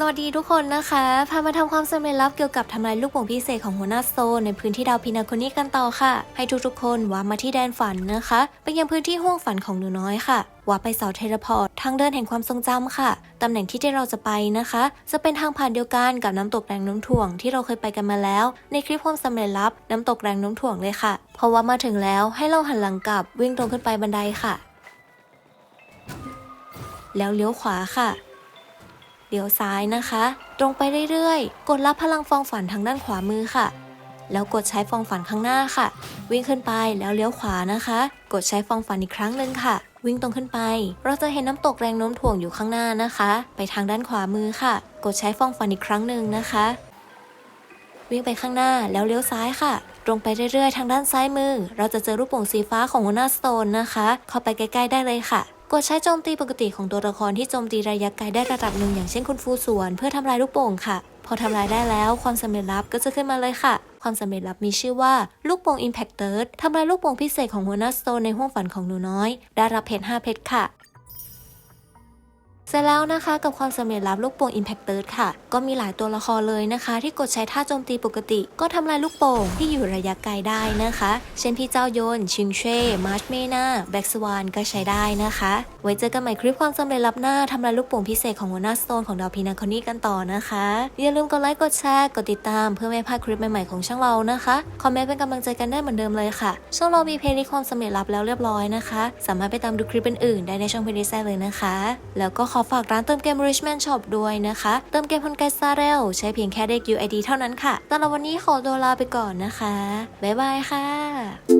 สวัสดีทุกคนนะคะ พามาทำความสำเร็จลับเกี่ยวกับทำลายลูกโป่งพิเศษของหัวหน้าโซนในพื้นที่ดาวพินาโคนี่กันต่อค่ะ ให้ทุกๆคนว่ามาที่แดนฝันนะคะ ไปยังพื้นที่ห้วงฝันของหนูน้อยค่ะว่าไปเสาเทเลพอร์ตทางเดินแห่งความทรงจำค่ะ ตำแหน่งที่ที่เราจะไปนะคะ จะเป็นทางผ่านเดียวกันกับน้ำตกแรงน้มถ่วงที่เราเคยไปกันมาแล้ว ในคลิปความสำเร็จลับน้ำตกแรงน้มถ่วงเลยค่ะเพราะว่ามาถึงแล้วให้เราหันหลังกลับวิ่งตรงขึ้นไปบันไดค่ะ แล้วเลี้ยวขวาค่ะ เลี้ยวซ้ายนะคะ ตรงไปเรื่อยๆ กดรับพลังฟองฝันทางด้านขวามือค่ะ แล้วกดใช้ฟองฝันข้างหน้าค่ะ วิ่งขึ้นไปแล้วเลี้ยวขวานะคะ กดใช้ฟองฝันอีกครั้งหนึ่งค่ะ วิ่งตรงขึ้นไป เราจะเห็นน้ำตกแรงโน้มถ่วงอยู่ข้างหน้านะคะ ไปทางด้านขวามือค่ะ กดใช้ฟองฝันอีกครั้งหนึ่งนะคะ วิ่งไปข้างหน้าแล้วเลี้ยวซ้ายค่ะตรงไปเรื่อยๆ ทางด้านซ้ายมือ เราจะเจอรูปโป่งสีฟ้าของหัวหน้าสโตนนะคะ เข้าไปใกล้ ๆ ได้เลยค่ะ กดใช้โจมตีปกติของตัวละครที่โจมตีระยะไกลได้ระดับหนึ่งอย่างเช่นคุณฟูสวน เพื่อทำลายลูกโป่งค่ะ พอทำลายได้แล้วความสำเร็จลับก็จะขึ้นมาเลยค่ะ ความสำเร็จลับมีชื่อว่าลูกโป่ง Impact Third ทำลายลูกโป่งพิเศษของหัวหน้าสโตนในห้วงฝันของหนูน้อย ได้รับเพชร5เพชรค่ะ เสร็จแล้วนะคะกับความสำเร็จลับลูกโป่ง Impact Third ค่ะ ก็มีหลายตัวละครเลยนะคะ ที่กดใช้ท่าโจมตีปกติ ก็ทำลายลูกโป่งที่อยู่ระยะไกลได้นะคะ เช่นพี่เจ้าโยน ชิงเช่มาร์ชเมนาแบ็กสวานก็ใช้ได้นะคะ ไว้เจอกันใหม่คลิปความสำเร็จลับหน้าทำลายลูกโป่งพิเศษของหัวหน้าสโตนของดาวพีนาคอนี่กันต่อนะคะ อย่าลืมกดไลค์กดแชร์กดติดตามเพื่อไม่พลาดคลิปใหม่ๆของช่องเรานะคะคอมเมนต์เป็นกำลังใจกันได้เหมือนเดิมเลยค่ะ ช่องเรามีเพลย์ลิสต์ความสำเร็จลับแล้วเรียบร้อยนะคะ สามารถไปตามดูคลิปอื่นๆได้ในช่องเพลย์ลิสต์ได้เลยนะคะ แล้วก็ขอฝากร้านเติมเกม Richman Shop ด้วยนะคะ เติมเกมพนไกซาเรลใช้เพียงแค่เลข UID เท่านั้นค่ะสำหรับวันนี้ขอตัวลาไปก่อนนะคะ บ๊ายบายค่ะ